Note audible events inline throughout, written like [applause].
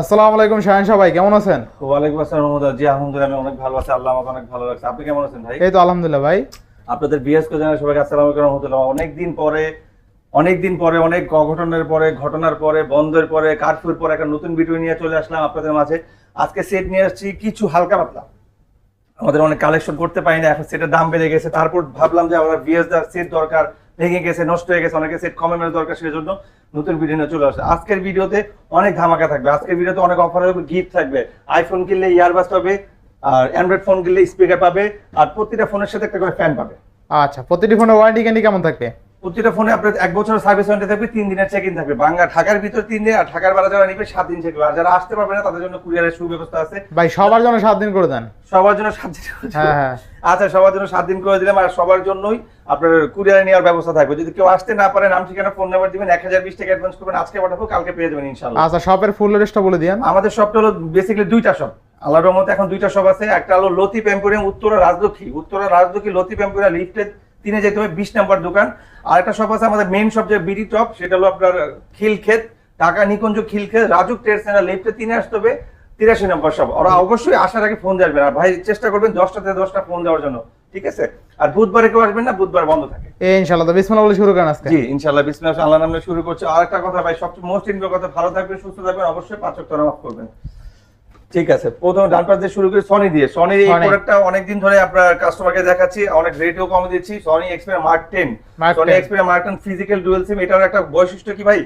আসসালামু আলাইকুম শাহিন সবাই কেমন আছেন? ওয়ালাইকুম আসসালাম মোহাম্মদ জি আলহামদুলিল্লাহ আমি অনেক ভালো আছি। আল্লাহ আমাকে অনেক ভালো লাগছে আপনি কেমন আছেন ভাই? এই তো আলহামদুলিল্লাহ ভাই। আপনাদের বিএসকে জানাই সবাইকে আসসালামু আলাইকুম রহমতুল্লাহ। অনেক দিন পরে অনেক দিন পরে অনেক অঘটনের পরে ঘটনার পরে বন্ধের পরে কারফিউর পরে একটা নতুন ভিডিও নিয়ে চলে আসলাম আপনাদের মাঝে। আজকে সেট নিয়ে আসছি কিছু হালকা পাতলা। আমাদের অনেক কালেকশন করতে পারি না এখন সেটের দাম বেড়ে গেছে। তারপর ভাবলাম যে আমরা বিএস সেট দরকার। ভেঙে গেছে, নষ্ট হয়ে গেছে, অনেকে সেট কমে মেলে দরকার সেই জন্য নতুন ভিডিও নিয়ে চলে আসে। আজকের ভিডিওতে অনেক ধামাকা থাকবে। আজকের ভিডিওতে অনেক অফার হবে গিফট থাকবে। আইফোন কিনলে ইয়ারবাস পাবে, আর অ্যান্ড্রয়েড ফোন কিনলে স্পিকার পাবে, আর প্রতিটা ফোনের সাথে একটা করে ফ্যান পাবে। আচ্ছা প্রতিটি ফোনের ওয়ারেন্টি গ্যারান্টি কেমন থাকবে? প্রতিটা ফোনে আপনার এক বছর সার্ভিস ওয়ারেন্টি থাকবে তিন দিনের চেক ইন থাকবে। বাংলা ঢাকার ভিতর তিন দিন আর ঢাকার বেলা যারা নিবে সাত দিন চেক আর যারা আসতে পারবে না তাদের জন্য কুরিয়ারের সুব্যবস্থা আছে। ভাই সবার জন্য সাত দিন করে দেন। সবার জন্য সাত দিন হ্যাঁ হ্যাঁ। আচ্ছা সবার জন্য সাত দিন করে দিলাম আর সবার জন্যই আপনার কুরিয়ারে নেওয়ার ব্যবস্থা থাকবে। যদি কেউ আসতে না পারে নাম ঠিকানা ফোন নাম্বার দিবেন এক হাজার বিশ টাকা অ্যাডভান্স করবেন আজকে পাঠাবো কালকে পেয়ে যাবেন ইনশাল্লাহ আচ্ছা শপের ফুল লিস্টটা বলে দিয়েন। আমাদের শপটা হলো বেসিক্যালি দুইটা শপ আল্লাহর রহমতে এখন দুইটা শপ আছে। একটা হলো লতিফ এম্পোরিয়াম উত্তরা রাজলক্ষ্মী। উত্তরা রাজলক্ষ্মী লতিফ এম্পোরিয়াম লিফটেড তিনে যেতে হবে বিশ নম্বর দোকান। আর একটা শপ আছে আমাদের মেইন শপ যে বিডি টপ সেটা হলো আপনার খিলক্ষেত ঢাকা নিকুঞ্জ খিলক্ষেত রাজুক ট্রেড সেন্টার লিফটে তিনে আসতে হবে তিরাশি নম্বর শপ ওরা অবশ্যই আসার আগে ফোন আসবেন আর ভাই চেষ্টা করবেন দশটা থেকে দশটা ফোন দেওয়ার জন্য ঠিক আছে? আর বুধবারে কেউ আসবেন না বুধবার বন্ধ থাকে। এই বিসমিল্লাহ বলে শুরু করেন আজকে। জি ইনশাআল্লাহ বিসমিল্লাহ আল্লাহ নামে শুরু করছে। আর একটা কথা ভাই সবচেয়ে মোস্ট ইম্পর্টেন্ট কথা ভালো থাকবেন সুস্থ থাকবেন অবশ্যই পাঁচ ওয়াক্ত নামাজ করবেন। ঠিক আছে প্রথমে ডান পাশ দিয়ে শুরু করি সনি দিয়ে। সনি এই। প্রোডাক্টটা অনেকদিন ধরে আপনার কাস্টমারকে দেখাচ্ছি অনেক রেটও কম দিচ্ছি। Sony Xperia mark 10 Sony 10 Xperia mark 10 physical dual SIM এটার একটা বৈশিষ্ট্য কি ভাই?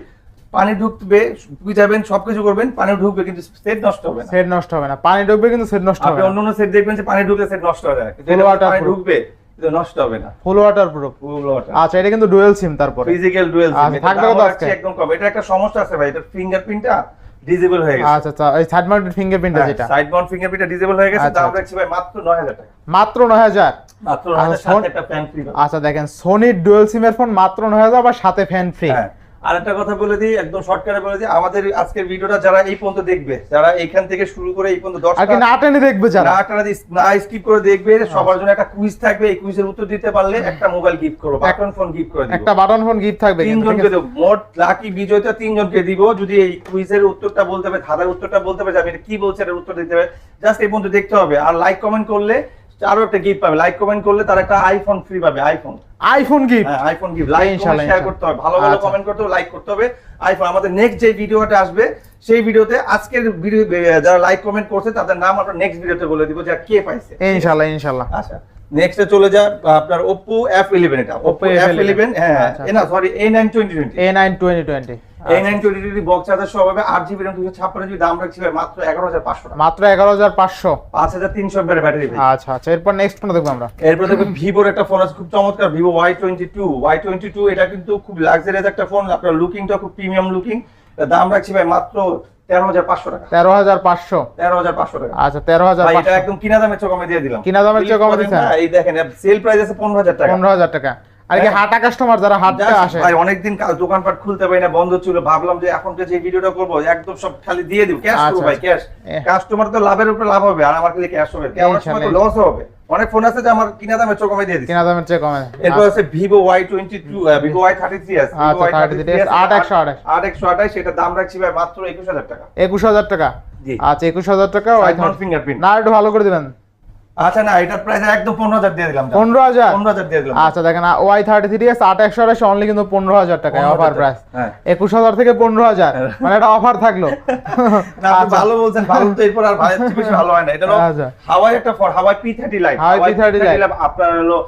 পানি ঢুকবে বুঝাবেন সবকিছু করবেন পানি ঢুকবে কিন্তু সেট নষ্ট হবে না। সেট নষ্ট হবে না। পানি ঢুকবে কিন্তু সেট নষ্ট হবে আপনি অন্য সেট দেখবেন যে পানি ঢুকলে সেট নষ্ট হয়ে যায়। কিন্তু পানি ঢুকবে কিন্তু নষ্ট হবে না। Full waterproof full water আচ্ছা এটা কিন্তু ডুয়েল সিম তারপরে। ফিজিক্যাল ডুয়াল সিম থাকবে? একদম কম। এটা একটা সমস্যা আছে ভাই এটা ফিঙ্গারপ্রিন্টটা ডিজেবল হয়ে গেছে। আচ্ছা আচ্ছা এই সাইড মাউন্টেড ফিঙ্গারপ্রিন্টটা যেটা সাইড মাউন্ট ফিঙ্গারপ্রিন্টটা ডিজেবল হয়ে গেছে। আচ্ছা, দাম আচ্ছা। রাখছি ভাই মাত্র 9000 টাকা। মাত্র নয় হাজার? মাত্র আচ্ছা, 9000 সাথে একটা ফ্যান ফ্রি আচ্ছা দেখেন সোনির ডুয়েল সিমের ফোন মাত্র নয় হাজার বা সাথে ফ্যান ফ্রি হ্যাঁ। আর একটা কথা বলে দিই একদম শর্টকাটে বলে দিই আমাদের আজকের ভিডিওটা যারা এই পর্যন্ত দেখবে যারা এখান থেকে শুরু করে এই পর্যন্ত 10 আর না টেনে দেখবে যারা না টানা না স্কিপ করে দেখবে সবার জন্য একটা কুইজ থাকবে এই কুইজের উত্তর দিতে পারলে একটা মোবাইল গিফট করব বাটন ফোন গিফট করে দিব একটা বাটন ফোন গিফট থাকবে তিনজনকে? দেবো মোট লাকি বিজয়টা তিনজনকে দিব যদি এই কুইজের উত্তরটা বলতে হবে ধাঁধার উত্তরটা বলতে হবে যে আমি কি বলছে এটার উত্তর দিতে হবে জাস্ট এই পর্যন্ত দেখতে হবে আর লাইক কমেন্ট করলে আরও একটা গিফট পাবে। লাইক কমেন্ট করলে তার একটা আইফোন ফ্রি পাবে আইফোন আইফোন গিফট হ্যাঁ আইফোন গিফট লাইক ইনশাআল্লাহ, শেয়ার করতে হবে। ভালো ভালো। কমেন্ট করতে হবে লাইক করতে হবে। আইফোন আমাদের নেক্সট যে ভিডিওটা আসবে সেই ভিডিওতে আজকের ভিডিও যারা লাইক কমেন্ট করছে তাদের নাম আমরা নেক্সট ভিডিওতে বলে দিব যে কে পাইছে। ইনশাআল্লাহ ইনশাআল্লাহ আচ্ছা। নেক্সটে চলে যা আপনার Oppo F11 এটা। Oppo Oppo F11 F11 হ্যাঁ আচ্ছা, না sorry A9 2020 A nine twenty twenty এই nine twenty twenty box charger সহ হবে আট জিবি র্যাম দুশো ছাপ্পান্ন জিবি দাম রাখছি ভাই মাত্র এগারো হাজার পাঁচশো টাকা। মাত্র এগারো হাজার পাঁচশো। পাঁচ হাজার তিনশো এমপের ব্যাটারি ভাই। আচ্ছা আচ্ছা এরপর নেক্সট ফোন দেখব আমরা। এরপর দেখবেন ভিভোর একটা ফোন আছে খুব চমৎকার ওয়াই টোয়েন্টি টু এটা কিন্তু খুব লাক্সারিয়াস একটা ফোন আপনার লুকিংটা খুব প্রিমিয়াম লুকিং দাম রাখছি ভাই মাত্র তেরো হাজার পাঁচশো টাকা। তেরো হাজার পাঁচশো? তেরো হাজার পাঁচশো টাকা। আচ্ছা তেরো হাজার এটা একদম কিনা দামের চেয়ে কমে দিয়ে দিলাম। কিনা দামের চেয়ে কমে এই দেখেন সেল প্রাইস আছে পনেরো হাজার টাকা। পনেরো হাজার টাকা। আর কি। হাটা কাস্টমার যারা হাটতে আসে। ভাই অনেকদিন কাজ দোকানপাট খুলতে পারি না বন্ধ ছিল। ভাবলাম যে এখন যে ভিডিওটা করব একদম সব খালি দিয়ে দিব। ক্যাশ করব আচ্ছা, ভাই ক্যাশ কাস্টমার তো লাভের উপরে লাভ হবে আর আমার খালি ক্যাশ হবে। আমার সময় তো লস হবে। অনেক ফোন আছে যে আমার কিনা দামে চোখ কমে দিয়ে দিচ্ছে। কিনা দামের চেয়ে কমে এরপর আছে থ্রি আছে। আচ্ছা, 33 আট একশো আঠাশ। আট একশো আঠাশ সেটা দাম রাখছি ভাই মাত্র একুশ হাজার টাকা। একুশ হাজার টাকা? জি। আচ্ছা একুশ হাজার টাকা ফিঙ্গারপ্রিন্ট না একটু ভালো করে দিবেন। আচ্ছা না এটার প্রাইস একদম পনেরো হাজার দিয়ে দিলাম পনেরো হাজার পনেরো হাজার দিয়ে দিলাম আচ্ছা দেখেন ওয়াই থার্টি থ্রি এস আট একশো আঠাশ অনলি কিন্তু পনেরো হাজার টাকা অফার। প্রাইস হ্যাঁ। একুশ হাজার থেকে পনেরো হাজার মানে এটা অফার থাকল না, আপনি আচ্ছা। ভালো বলছেন ভালো তো এরপর আর ভালো বেশি ভালো হয় না এটা আচ্ছা। হাওয়াই একটা phone Huawei P thirty lite Huawei P30 Lite। আপনার হলো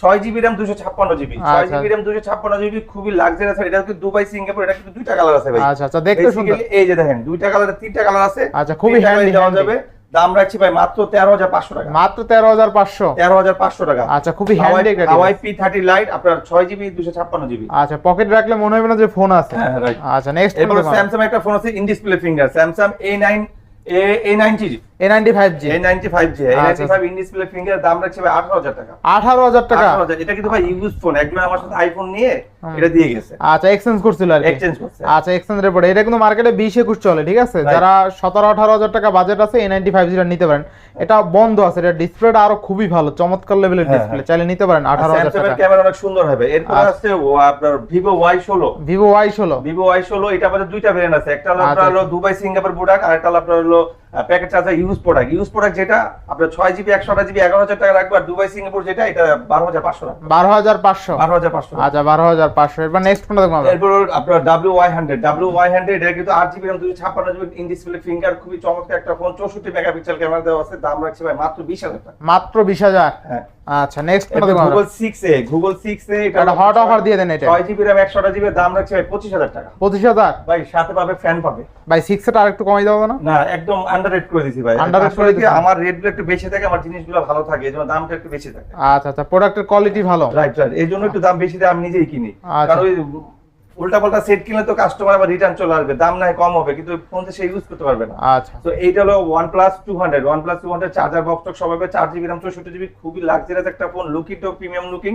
ছয় জিবি র্যাম দুশো ছাপ্পান্ন জিবি ছয় আচ্ছা। জিবি র্যাম দুশো ছাপ্পান্ন জিবি খুবই লাক্সারিয়াস এটা কিন্তু দুবাই সিঙ্গাপুর এটা কিন্তু দুইটা কালার আছে ভাই আচ্ছা আচ্ছা দেখতে সুন্দর এই যে দেখেন দুইটা কালার তিনটা কালার আছে আচ্ছা, খুবই। যাবে দাম রাখছি ভাই মাত্র তেরো হাজার পাঁচশো টাকা। মাত্র তেরো হাজার পাঁচশো? তেরো হাজার পাঁচশো টাকা। আচ্ছা খুবই handy Huawei P thirty lite আপনার ছয় জিবি দুশো ছাপ্পান্ন জিবি। আচ্ছা পকেট রাখলে মনে হবে না যে ফোন আছে। হ্যাঁ, আচ্ছা নেক্সট স্যামসাং একটা ফোন আছে in display finger Samsung A nine A ninety A ninety five G এই নাইনটি ফাইভ জি এই ninety five in display finger দাম রাখছে ভাই আঠারো হাজার টাকা। আঠারো হাজার টাকা? 18,000 এটা কিন্তু ভাই ইউজ ফোন একজন আমার সাথে আইফোন নিয়ে হুম। এটা দিয়ে গেছে। এক্সচেঞ্জ করছিল আর কি। এক্সচেঞ্জ করছে। এক্সচেঞ্জ রিপোর্ট এটা কিন্তু মার্কেটে বিশ একুশ চলে ঠিক আছে? যারা সতেরো আঠারো হাজার টাকা বাজেট আছে এ নাইনটি ফাইভ জিটা নিতে পারেন। এটা বন্ধ আছে এটা ডিসপ্লেটা আরও খুবই ভালো চমৎকার লেভেলের হ্যাঁ, ডিসপ্লে চাইলে নিতে পারেন আঠারো হাজার টাকা। ক্যামেরা অনেক সুন্দর হবে। এরপর আচ্ছা। আছে আপনার ভিভো ওয়াই ষোলো। ভিভো ওয়াই ষোলো। ভিভো ওয়াই ষোলো এটা আমাদের দুইটা ভেরিয়েন্ট আছে। একটা হলো দুবাই সিঙ্গাপুর প্রোডাক্ট আর একটা হলো আপনার হলো packet charger use product use product যেটা আপনার ছয় জিবি একশো আঠাশ জিবি এগারো হাজার টাকা রাখবে। আর দুবাই সিঙ্গাপুর যেটা এটা বারো হাজার পাঁচশো টাকা বারো হাজার পাঁচশো? বারো হাজার পাঁচশো। আচ্ছা বারো হাজার পাঁচশো। নেক্সট কোনটা দেখব এরপর আপনার W Y hundred W Y hundred এটা কিন্তু আট জিবি দুশো ছাপ্পান্ন জিবি ইন ডিসপ্লে ফিঙ্গার খুবই চমৎকার একটা ফোন চৌষট্টি মেগাপিক্সেল ক্যামেরা দেওয়া আছে দাম রাখছে ভাই মাত্র বিশ হাজার টাকা। মাত্র বিশ হাজার? হ্যাঁ। আচ্ছা নেক্সট কোনটা দেখব Google six A Google six A একটা হট অফার দিয়ে দেন এটা। ছয় জিবি র্যাম একশো জিবি দাম রাখছে ভাই পঁচিশ হাজার টাকা। পঁচিশ হাজার? ভাই সাথে পাবে ফ্যান পাবে। ভাই সিক্স আর একটু কমাই দেবো না? না একদম আন্ডার করে দিছি ভাই। Underrate করে কি আমার রেট একটু বেশি থাকে আমার জিনিসগুলো ভালো থাকে এই দামটা একটু বেশি থাকে। আচ্ছা আচ্ছা প্রোডাক্টের কোয়ালিটি ভালো। রাইট রাইট এই একটু দাম বেশি দেয় আমি নিজেই কিনি। আচ্ছা। কারণ ওই উল্টা পাল্টা সেট কিনলে তো কাস্টমার আবার রিটার্ন চলে আসবে দাম নাই কম হবে কিন্তু ফোন সে ইউজ করতে পারবে না। আচ্ছা। তো এইটা হলো OnePlus two hundred OnePlus two hundred charger box টক সব হবে চার জিবি রাম চৌষট্টি জিবি খুবই লাক্সারিয়াস একটা ফোন লুকিং টক premium looking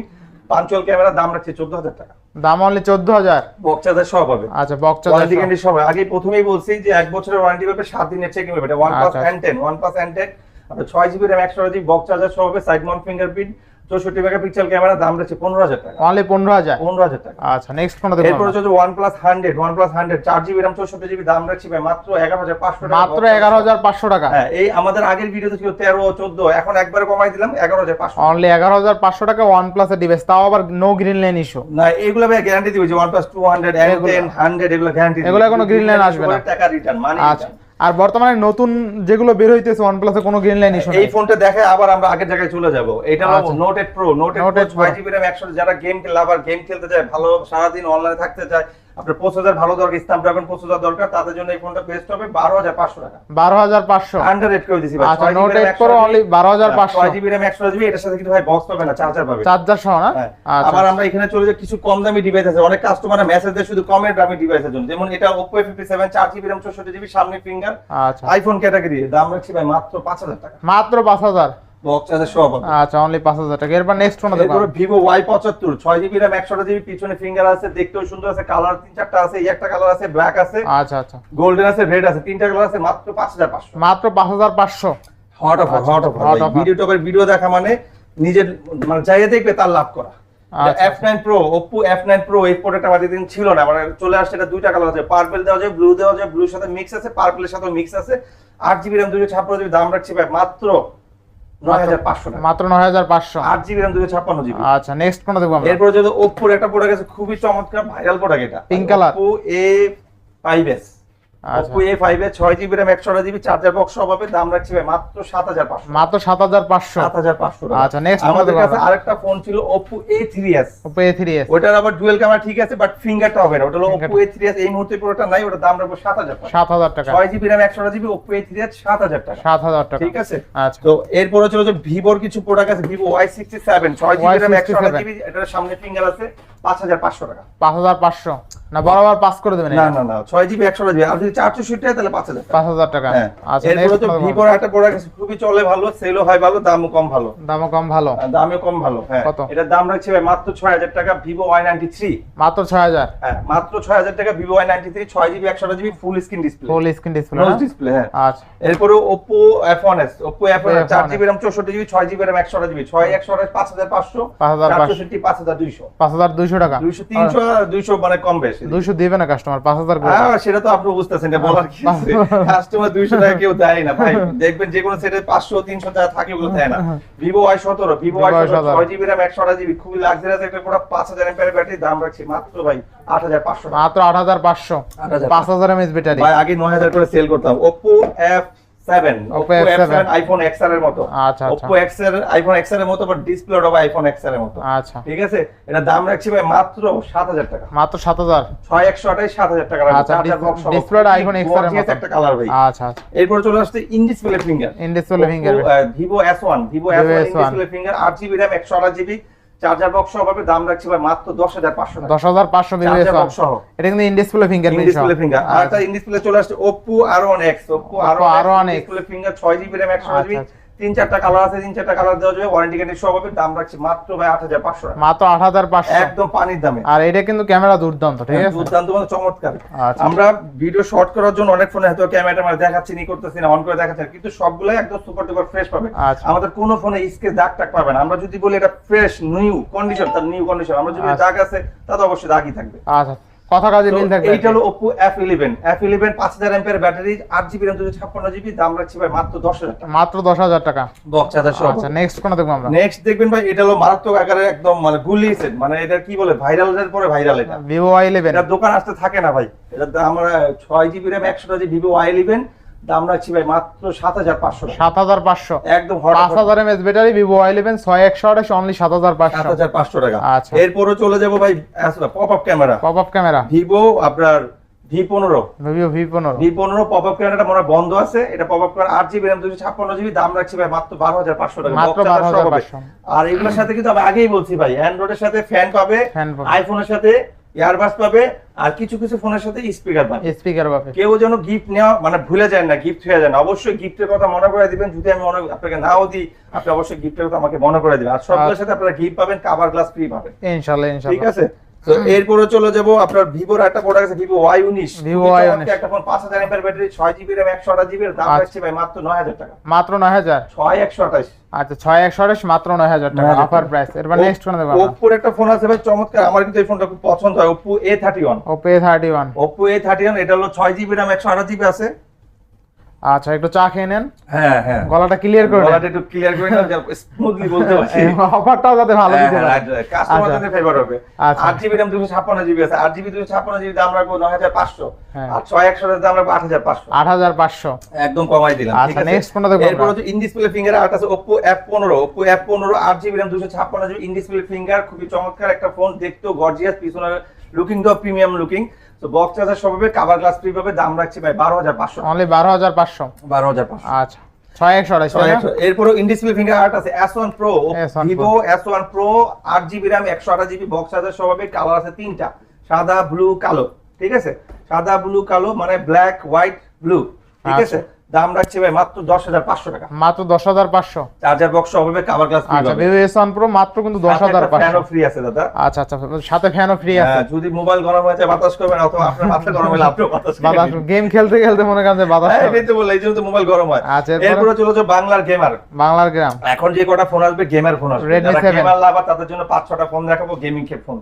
punch hole camera দাম রাখছে চোদ্দ হাজার টাকা। দাম অনলি চোদ্দ হাজার বক্স চার্জার সব হবে। আচ্ছা বক্স ওয়ারেন্টি গ্যারান্টি সব। আগে প্রথমেই বলছি যে এক বছরের ওয়ারেন্টি পাবে সাত দিনের চেকিং পাবে এটা ওয়ান প্লাস অ্যান্টেন ten OnePlus and ten আপনার ছয় জিবি র্যাম একশো জিবি বক্স চার্জার সহ হবে সাইড মাউন্ট ফিঙ্গারপ্রিন্ট চৌষট্টি মেগাপিক্সেল ক্যামেরা দাম রয়েছে পনেরো হাজার টাকা। অনলি পনেরো হাজার? পনেরো হাজার টাকা। আচ্ছা নেক্সট দেখব এরপর হচ্ছে OnePlus hundred OnePlus hundred চার জিবি র্যাম চৌষট্টি জিবি দাম রাখছি ভাই মাত্র এগারো হাজার পাঁচশো টাকা। মাত্র এগারো। হাজার পাঁচশো টাকা? হ্যাঁ এই আমাদের আগের ভিডিওতে ছিল তেরো চোদ্দ এখন একবারে কমাই দিলাম এগারো হাজার পাঁচশো অনলি এগারো হাজার পাঁচশো টাকা ওয়ান প্লাসের ডিভাইস তাও আবার নো গ্রিন লাইন ইস্যু না এগুলো ভাই গ্যারান্টি দিবে যে one plus two hundred hundred এগুলো গ্যারান্টি এগুলো কোনো green line আসবে না। টাকা রিটার্ন মানে আচ্ছা। আর বর্তমানে নতুন যেগুলো বের হইতেছে ওয়ান প্লাসে কোনো গ্রিন লাইন ইস্যু এই ফোনটা দেখে আবার আমরা আগের জায়গায় চলে যাব। এটা হলো Note note Pro pro note eight Note pro 8 Pro। ছয় জিবি র্যাম একশো যারা গেম লাভার গেম খেলতে চায় ভালো সারা দিন অনলাইনে থাকতে চায় আপনার ভালো দরকার স্ন্যাপড্রাগন প্রসেসর দরকার তাদের জন্য এই ফোনটা বেস্ট হবে বারো হাজার পাঁচশো টাকা। বারো হাজার পাঁচশো। আন্ডার রেট করে দিছি আচ্ছা নোট এইট প্রো অনলি বারো হাজার পাঁচশো। ছয় জিবি র্যাম একশো জিবি এটার সাথে কিন্তু ভাই বক্স পাবে না চার্জার পাবে চার্জার সহ না? হ্যাঁ। আচ্ছা আবার আমরা এখানে চলে যাই কিছু কম দামি ডিভাইস আছে অনেক কাস্টমার মেসেজ দেয় শুধু কমের দামি ডিভাইসের জন্য। যেমন এটা Oppo A57 চার জিবি র্যাম চৌষট্টি জিবি সামনে ফিঙ্গার আচ্ছা। আইফোন ক্যাটাগরি দাম রাখছি ভাই মাত্র পাঁচ হাজার টাকা। মাত্র পাঁচ হাজার। বক্স চার্জার সব আচ্ছা অনলি পাঁচ হাজার টাকা। এরপর নেক্সট এরপরে পিছনে ফিঙ্গার আছে দেখতেও সুন্দর আছে কালার তিন চারটা আছে এই একটা কালার আছে ব্ল্যাক আছে আচ্ছা আচ্ছা। গোল্ডেন আছে রেড আছে তিনটা কালার আছে মাত্র পাঁচ হাজার পাঁচশো। মাত্র পাঁচ হাজার পাঁচশো। হট অফার আচ্ছা, হট hot ভিডিও টকের ভিডিও দেখা মানে নিজের মানে চাইয়ে দেখবে তার লাভ করা। আচ্ছা। এই প্রোডাক্ট আমাদের দিন ছিল না। মানে চলে আসছে এটা দুইটা কালার আছে। পার্পল দেওয়া যায় ব্লু দেওয়া যায় ব্লুর সাথে মিক্স আছে পার্পলের সাথে মিক্স আছে। আট জিবি র্যাম দুশো ছাপ্পান্ন জিবি দাম রাখছি ভাই মাত্র মাত্র নয় হাজার পাঁচশো আট জিবি র্যাম দুশো ছাপ্পান্ন জিবি। আচ্ছা নেক্সট কোনটা দেখব এরপরে যদি ওপ্পোর একটা প্রোডাক্ট আছে খুবই চমৎকার ভাইরাল প্রোডাক্ট এটা। পিঙ্ক কালার ও এ ফাইভ এস আচ্ছা। এ চার্জার বক্স হবে। দাম রাখছি ভাই মাত্র মাত্র আচ্ছা, next আমাদের কাছে আরেকটা ফোন ছিল ওটার আবার ডুয়েল ক্যামেরা ঠিক আছে বাট ফিঙ্গারটা হবে না। ওটা হলো এই মুহূর্তে পুরোটা নাই ওটা দাম রাখব টাকা। টাকা। টাকা। ঠিক আছে? আচ্ছা। তো এরপর হচ্ছে যে ভিভোর কিছু প্রোডাক্ট আছে ভিভো ওয়াই সিক্সটি সেভেন ছয় জিবি র্যাম একশো Y67 জিবি এটার সামনে ফিঙ্গার আছে। পাঁচ হাজার পাঁচশো টাকা। পাঁচ হাজার পাঁচশো? না বরাবর পাস করে দেবেন না না না ছয় জিবি একশো জিবি। আর চারশো সিটে তাহলে পাঁচ হাজার পাঁচ হাজার টাকা। এরপরে তো ভিভোর একটা প্রোডাক্ট খুবই চলে ভালো সেলও হয় ভালো দামও কম ভালো। দামও কম ভালো। আর কম ভালো হ্যাঁ। এটার দাম রাখছে ভাই মাত্র ছয় হাজার টাকা ভিভো ওয়াই নাইনটি থ্রি। মাত্র ছয় হাজার? হ্যাঁ মাত্র ছয় হাজার টাকা ভিভো ওয়াই নাইনটি থ্রি ছয় জিবি একশো GB full screen display full screen display display হ্যাঁ। আচ্ছা। এরপরে Oppo F one S Oppo F one চার জিবি র্যাম চৌষট্টি জিবি ছয় জিবি র্যাম একশো জিবি। ছয় একশো পাঁচ হাজার পাঁচশো পাঁচ হাজার পাঁচশো। পাঁচ হাজার দুইশো। পাঁচ হাজার দুইশো 200 টাকা। 200 300 200 মানে কম বেশি। 200 দিবে না কাস্টমার 5000 করে। হ্যাঁ সেটা তো আপনি বুঝতেছেন এটা বলার কি কাস্টমার 200 [laughs] টাকা কেউ দেয় না। ভাই দেখবেন যে কোনো সেটে 500 300 টাকা থাকে ওগুলো দেয় না। হ্যাঁ। Vivo Y17 Vivo Y17 6GB RAM 128GB খুবই লাক্সারিয়াস একটা পুরো 5000 mAh ব্যাটারি দাম রাখছি মাত্র ভাই 8500 মাত্র 8500 5000 mAh ব্যাটারি ভাই আগে 9000 করে সেল করতাম। Oppo F 7 মতো। ডিসপ্লে হবে iPhone এর মতো ঠিক আছে? এটা দাম রাখছি ভাই মাত্র 7000 টাকা। মাত্র 7000 6128 7000 টাকা আচ্ছা ডিসপ্লে iPhone XR এর মতো। একটা কালার আচ্ছা, আচ্ছা। এরপর চলে আসছে in display finger in display finger Vivo S1 Vivo S1 in display finger 8GB RAM 128GB charger box সহ পাবে দাম রাখছি ভাই মাত্র দশ হাজার পাঁচশো টাকা। দশ হাজার পাঁচশো চার্জার বক্স সহ। এটা কিন্তু in display fingerprint display finger আর একটা ইন ডিসপ্লে চলে আসছে Oppo R1X Oppo Oppo R1X R1X display finger 6GB RAM 128GB আচ্ছা, আচ্ছা। তিন চারটা কালার আছে তিন চারটা কালার দেওয়া যাবে ওয়ারেন্টি গ্যারান্টি সহ পাবে দাম রাখছি মাত্র ভাই 8500 টাকা। মাত্র আট হাজার পাঁচশো। একদম পানির দামে। আর এটা কিন্তু ক্যামেরা দুর্দান্ত ঠিক আছে? দুর্দান্ত মানে চমৎকার। আচ্ছা। আমরা ভিডিও শর্ট করার জন্য অনেক ফোনে হয়তো ক্যামেরাটা আমরা দেখাচ্ছি নি করতেছি না অন করে দেখাচ্ছি কিন্তু সবগুলাই একদম সুপার ডুপার ফ্রেশ পাবে। আচ্ছা। আমাদের কোনো ফোনে স্কেচ দাগ টাক পাবে না। আমরা যদি বলি এটা ফ্রেশ নিউ কন্ডিশন তার নিউ কন্ডিশন আমরা যদি আচ্ছা। দাগ আছে তাতে অবশ্যই দাগই থাকবে। আচ্ছা। কথা কাজে মিল থাকবে এইটা হলো Oppo F11 F11 5000 এমপিআর ব্যাটারি 8GB RAM 256GB দাম রাখছি ভাই মাত্র 10000 টাকা। মাত্র দশ হাজার টাকা। বক্স চার্জার সব। আচ্ছা নেক্সট কোন দেখব আমরা? নেক্সট দেখবেন ভাই এটা হলো মারাত্মক আকারে একদম মানে গুলি সেট মানে এটা কি বলে ভাইরাল এর পরে ভাইরাল এটা। ওয়াই ইলেভেন এটা দোকান আসতে থাকে না ভাই। এটা আমরা 6 জিবি RAM 100 Vivo Y11 দাম রাখছি ভাই মাত্র 7500 টাকা। সাত হাজার পাঁচশো। একদম পাঁচ হাজার MS battery Vivo Y eleven ছয় একশো আঠাশ অনলি সাত হাজার পাঁচশো। 7500 টাকা। আচ্ছা। এরপরে চলে যাব ভাই pop up camera pop up camera Vivo আপনার V15 ভিভো ভি পনেরো। ভি পনেরো পপ আপ ক্যামেরাটা মনে বন্ধ আছে। এটা পপ আপ ক্যামেরা আট জিবি র্যাম দুশো ছাপ্পান্ন জিবি দাম রাখছি ভাই মাত্র বারো হাজার পাঁচশো টাকা। মাত্র 12,500 পাবে। আর এগুলোর সাথে কিন্তু আমি আগেই বলছি ভাই অ্যান্ড্রয়েডের সাথে ফ্যান পাবে। আইফোনের সাথে ইয়ারবাস পাবে আর কিছু কিছু ফোনের সাথে স্পিকার পাবে। স্পিকার পাবে। কেউ যেন গিফট নেওয়া মানে ভুলে যায় না গিফট হয়ে যায় না। অবশ্যই গিফটের কথা মনে করে দিবেন। যদি আমি মনে আপনাকে নাও দিই আপনি অবশ্যই গিফটের কথা আমাকে মনে করে দিবেন। আর সবগুলোর সাথে আপনারা গিফট পাবেন কাভার গ্লাস ফ্রি পাবেন। ইনশাল্লাহ। ঠিক আছে? তো এরপরে চলে যাব আপনার ভিভোর একটা প্রোডাক্ট আছে ভিভো ওয়াই উনিশ। Y19 একটা ফোন পাঁচ হাজার এমপের ব্যাটারি ছয় জিবি র্যাম একশো আঠাশ জিবি দাম আচ্ছা। রাখছে ভাই মাত্র নয় হাজার টাকা। মাত্র নয় হাজার? ছয় একশো আঠাশ। আচ্ছা ছয় একশো আঠাশ মাত্র নয় হাজার টাকা। অফার প্রাইস এরপর নেক্সট কোন দেখব ওপ্পোর একটা ফোন আছে ভাই চমৎকার। আমার কিন্তু এই ফোনটা খুব পছন্দ হয় Oppo A thirty one Oppo A thirty one Oppo A thirty one এটা হলো ছয় জিবি র্যাম একশো আঠাশ জিবি আছে। আচ্ছা একটু চা খেয়ে নেন। হ্যাঁ হ্যাঁ। গলাটা ক্লিয়ার করে গলাটা একটু ক্লিয়ার করে না স্মুথলি বলতে পারছি অফারটাও যাতে ভালো দিতে পারে। কাস্টমার আচ্ছা। ফেভার হবে। আচ্ছা। আট জিবি র্যাম দুশো ছাপ্পান্ন জিবি আছে। আট জিবি দুশো ছাপ্পান্ন জিবি দাম রাখব নয় হাজার পাঁচশো। হ্যাঁ। আর ছয় একশো দাম রাখব আট হাজার পাঁচশো। আট হাজার পাঁচশো। একদম কমাই দিলাম আচ্ছা, next কোনটা দেখব এরপর? হচ্ছে ইন ডিসপ্লে ফিঙ্গার আর আছে Oppo F15 Oppo F15 8 GB RAM 256 GB in display finger খুবই চমৎকার একটা ফোন দেখতেও গর্জিয়াস পিছনে লুকিং তো প্রিমিয়াম লুকিং তো বক্স চার্জার সব পাবে কভার গ্লাস ফ্রি পাবে দাম রাখছি ভাই 12500 অনলি বারো হাজার পাঁচশো। 12500 আচ্ছা ছয় একশো আঠাশ তাই না? এরপর ফিঙ্গার আর্ট আছে S1 Pro S1 Vivo S1 Pro 8 GB RAM 128 GB box charger সব পাবে কালার আছে তিনটা সাদা ব্লু কালো ঠিক আছে? সাদা ব্লু কালো মানে ব্ল্যাক হোয়াইট ব্লু ঠিক আচ্ছা। আছে? দাম রাখছি ভাই মাত্র 10500 টাকা। মাত্র দশ হাজার পাঁচশো। চার্জার বক্স হবে কভার গ্লাস আচ্ছা ভিভো এস ওয়ান প্রো মাত্র কিন্তু দশ হাজার ফ্যানও ফ্রি আছে দাদা। আচ্ছা আচ্ছা সাথে ফ্যানও ফ্রি আছে। হ্যাঁ, যদি মোবাইল গরম হয়ে যায় বাতাস করবেন অথবা আপনার মাথা গরম হলে আপনিও বাতাস বাতাস গেম খেলতে খেলতে মনে করেন যে বাতাস হ্যাঁ, এটাই তো বললাম, এই জন্য তো মোবাইল গরম হয়। আচ্ছা, এরপরে? চলে যাও বাংলার গেমার বাংলার গ্রাম এখন যে কটা ফোন আসবে গেমার ফোন আসবে। যারা গেমার লাভার তাদের জন্য পাঁচ ছটা ফোন দেখাবো গেমিং ফোন